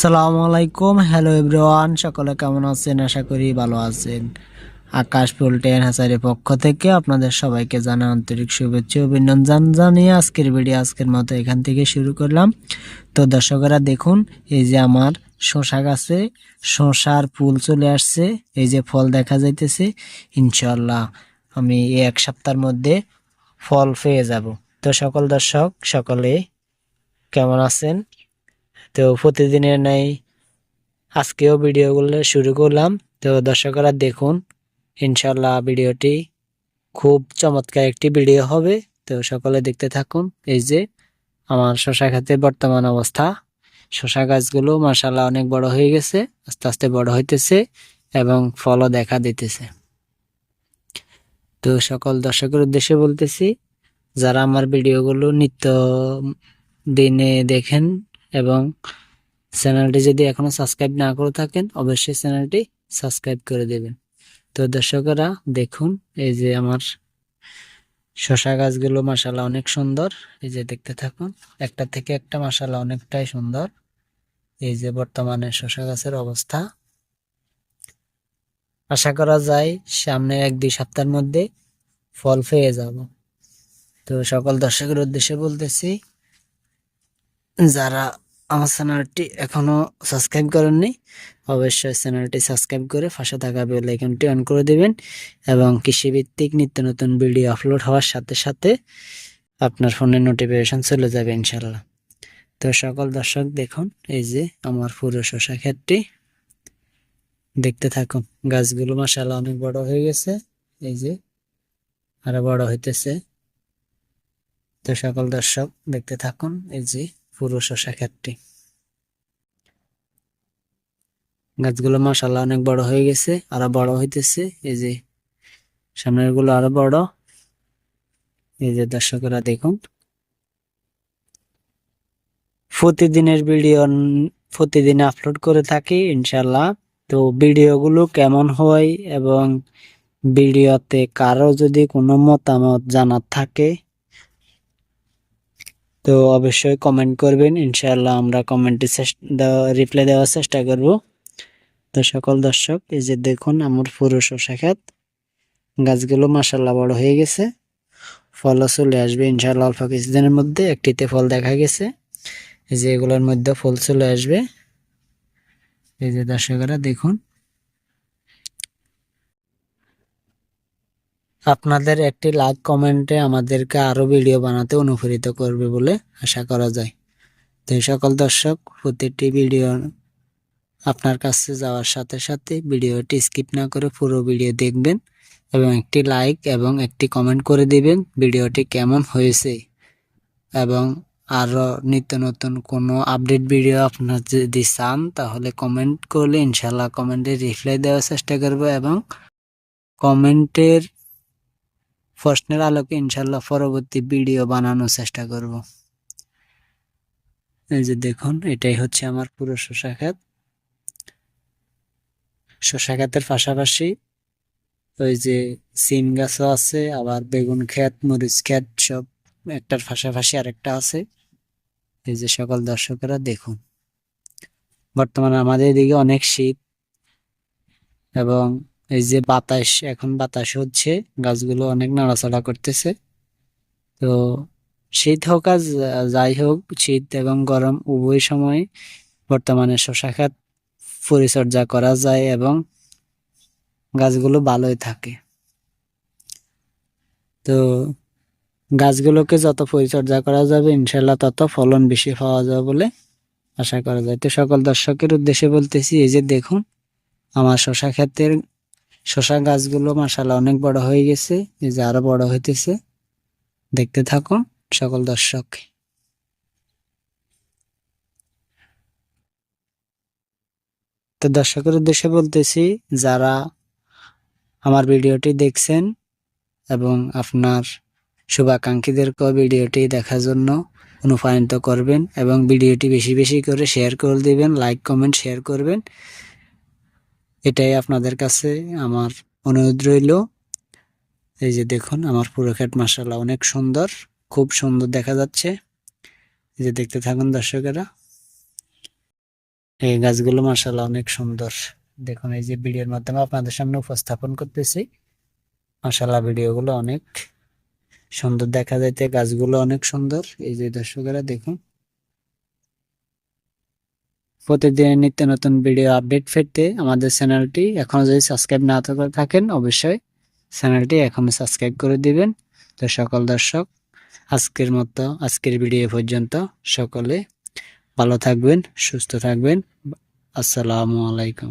সালামু আলাইকুম। Hello everyone সকলে কেমন আছেন? আশা করি ভালো আছেন। আকাশ পোল্টেন হাসারের পক্ষ থেকে আপনাদের সবাইকে জানা আন্তরিক শুভেচ্ছা অভিনন্দন জানিয়ে আজকের ভিডিও আজকের মতো এখান থেকে শুরু করলাম। তো দর্শকেরা দেখুন, এই যে আমার শশা গাছে শশার ফুল চলে আসছে। এই যে ফল দেখা যাইতেছে ইনশাল্লাহ আমি এই এক সপ্তাহের মধ্যে ফল পেয়ে যাব। তো সকল দর্শক, সকলে কেমন আছেন? তো প্রতিদিনের নাই আজকেও ভিডিওগুলো শুরু করলাম। তো দর্শকরা দেখুন ইনশাল্লাহ ভিডিওটি খুব চমৎকার একটি ভিডিও হবে। তো সকলে দেখতে থাকুন, এই যে আমার শশা খাতে বর্তমান অবস্থা। শশা গাছগুলো মার্শাল্লাহ অনেক বড় হয়ে গেছে, আস্তে আস্তে বড় হইতেছে এবং ফলও দেখা দিতেছে। তো সকল দর্শকের উদ্দেশ্যে বলতেছি, যারা আমার ভিডিওগুলো নিত্য দিনে দেখেন এবং চ্যানেলটি যদি এখনও সাবস্ক্রাইব না করে থাকেন, অবশ্যই চ্যানেলটি সাবস্ক্রাইব করে দেবেন। তো দর্শকেরা, দেখুন, এই যে আমার শশা গাছগুলো মাসালা অনেক সুন্দর। এই যে দেখতে থাকুন, একটা থেকে একটা মাসালা অনেকটাই সুন্দর। এই যে বর্তমানে শশা গাছের অবস্থা। আশা করা যায় সামনে এক দুই সপ্তাহের মধ্যে ফল পেয়ে যাব। তো সকল দর্শকের উদ্দেশ্যে বলতেছি, যারা আমার চ্যানেলটি এখনও সাবস্ক্রাইব করেননি, অবশ্যই চ্যানেলটি সাবস্ক্রাইব করে পাশে থাকা বেল আইকনটি অন করে দিবেন এবং কৃষিভিত্তিক নিত্য নতুন ভিডিও আপলোড হওয়ার সাথে সাথে আপনার ফোনে নোটিফিকেশন চলে যাবে ইনশাল্লাহ। তো সকল দর্শক দেখুন, এই যে আমার পুরো শশা ক্ষেতটি। দেখতে থাকুন, গাছগুলো মাসাল্লাহ অনেক বড় হয়ে গেছে, এই যে আরও বড় হইতেছে। তো সকল দর্শক দেখতে থাকুন, এই যে পুরো শশা ক্ষেতটি গাছগুলো মাসাল্লাহ অনেক বড় হয়ে গেছে, আরও বড় হইতেছে। এই যে সামনেরগুলো আরও বড়। এই যে দর্শকেরা দেখুন। প্রতিদিনের ভিডিও প্রতিদিন আপলোড করে থাকি ইনশাল্লাহ তো ভিডিওগুলো কেমন হয় এবং ভিডিওতে কারও যদি কোনো মতামত জানার থাকে তো অবশ্যই কমেন্ট করবেন। ইনশাআল্লাহ আমরা কমেন্টে রিপ্লাই দেওয়ার চেষ্টা করব। তো সকল দর্শক, এই যে দেখুন আমার পুরো শসা খাত গাছগুলো মাসাল্লাহ বড় হয়ে গেছে। ফলও চলে আসবে ইনশাআল্লাহ অল্প কিছুদিনের মধ্যে। একটিতে ফল দেখা গেছে। এই যে এগুলোর মধ্যে ফল চলে আসবে। এই যে দর্শকরা দেখুন। আপনাদের একটি লাইক, কমেন্টে আমাদেরকে আরও ভিডিও বানাতে অনুপ্রেরিত করবে বলে আশা করা যায়। তো সকল দর্শক, প্রতিটি ভিডিও আপনার কাছে যাওয়ার সাথে সাথে ভিডিওটি স্কিপ না করে পুরো ভিডিও দেখবেন এবং একটি লাইক এবং একটি কমেন্ট করে দিবেন ভিডিওটি কেমন হয়েছে। এবং আরও নিত্য নতুন কোনো আপডেট ভিডিও আপনার যদি চান, তাহলে কমেন্ট করলে ইনশাল্লাহ কমেন্টে রিপ্লাই দেওয়ার চেষ্টা করব এবং কমেন্টের প্রশ্নের আলোকে ইনশাল্লাহ পরবর্তী ভিডিও বানানোর চেষ্টা করব। এই যে দেখুন, এটাই হচ্ছে আমার পুরো শশা খাত শশা খাতের পাশাপাশি ওই যে সিম গাছও আছে, আবার বেগুন ক্ষেত, মরিচ ক্ষেত সব একটার পাশাপাশি আরেকটা আছে। এই যে সকল দর্শকেরা দেখুন। বর্তমানে আমাদের এদিকে অনেক শীত এবং এই যে বাতাস, এখন বাতাস হচ্ছে, গাছগুলো অনেক নাড়াচাড়া করতেছে। তো শীত হোক আর যাই হোক, শীত এবং গরম উভয় সময় বর্তমানে শশা খাত পরিচর্যা করা যায় এবং গাছগুলো ভালোই থাকে। তো গাছগুলোকে যত পরিচর্যা করা যাবে ইনশাল্লাহ তত ফলন বেশি পাওয়া যাবে বলে আশা করা যায়। তো সকল দর্শকের উদ্দেশ্যে বলতেছি, এই যে দেখুন, আমার শশা ক্ষেতের শশা গাছগুলো মাসালা অনেক বড় হয়ে গেছে, এই যে আরও বড় হইতেছে। দেখতে থাকুন সকল দর্শক। তো দর্শকের উদ্দেশ্যে বলতেছি, যারা আমার ভিডিওটি দেখছেন এবং আপনার শুভাকাঙ্ক্ষীদেরকেও ভিডিওটি দেখার জন্য অনুপ্রাণিত করবেন এবং ভিডিওটি বেশি বেশি করে শেয়ার করে দিবেন লাইক কমেন্ট শেয়ার করবেন। এটাই আপনাদের কাছে আমার অনুরোধ রইল। এই যে দেখুন, আমার পুরো ক্ষেত মাসাল্লাহ অনেক সুন্দর, খুব সুন্দর দেখা যাচ্ছে। এই যে দেখতে থাকুন দর্শকেরা। এই গাছগুলো মাসাল্লাহ অনেক সুন্দর। দেখুন, এই যে ভিডিওর মাধ্যমে আপনাদের সামনে উপস্থাপন করতেছি। মাসাল্লাহ ভিডিওগুলো অনেক সুন্দর দেখা যাইতে গাছগুলো অনেক সুন্দর। এই যে দর্শকেরা, দেখুন। প্রতিদিন নিত্য নতুন ভিডিও আপডেট পেতে আমাদের চ্যানেলটি এখনও যদি সাবস্ক্রাইব না করে থাকেন, অবশ্যই চ্যানেলটি এখনও সাবস্ক্রাইব করে দিবেন। তো সকল দর্শক, আজকের মতো, আজকের ভিডিও পর্যন্ত সকলে ভালো থাকবেন, সুস্থ থাকবেন। আসসালামু আলাইকুম।